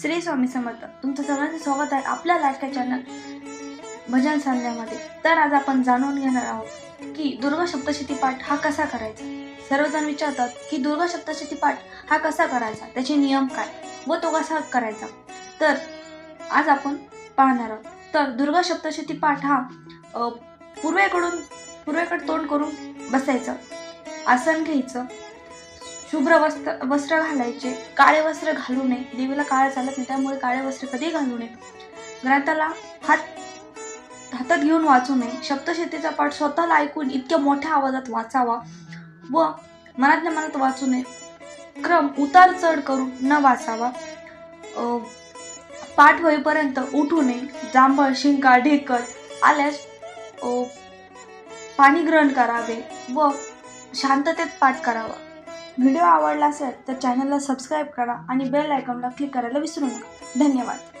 श्री स्वामी समर्थ तुमचं सगळ्यांचं स्वागत आहे आपल्या लाटक्या चॅनल भजन संध्यामध्ये. तर आज आपण जाणून घेणार आहोत की दुर्गा सप्तशती पाठ हा कसा करायचा? सर्वजण विचारतात की दुर्गा सप्तशती पाठ हा कसा करायचा? त्याचे नियम काय? व तो कसा करायचा? तर आज आपण पाहणार आहोत. तर दुर्गा सप्तशती पाठ हा पूर्वेकडून पूर्वेकडे तोंड करून बसायचं आसन घ्यायचं शुभ्र वस्त्र वस्त्र घालायचे. काळे वस्त्र घालू नये. देवीला काळे चालत नाही त्यामुळे काळे वस्त्र कधी घालू नये. ग्रंथाला हात हातात घेऊन वाचू नये. शब्दशेतीचा पाठ स्वतःला ऐकून इतक्या मोठ्या आवाजात वाचावा व मनातल्या मनात वाचू नये. क्रम उतार चढ करून न वाचावा. पाठ होईपर्यंत उठू नये. जांभळ शिंका ढेकर आल्यास पाणी ग्रहण करावे व शांततेत पाठ करावा. व्हिडिओ आवडला असेल तर चॅनलला सबस्क्राईब करा आणि बेल आयकॉनला क्लिक करायला विसरू नका. धन्यवाद.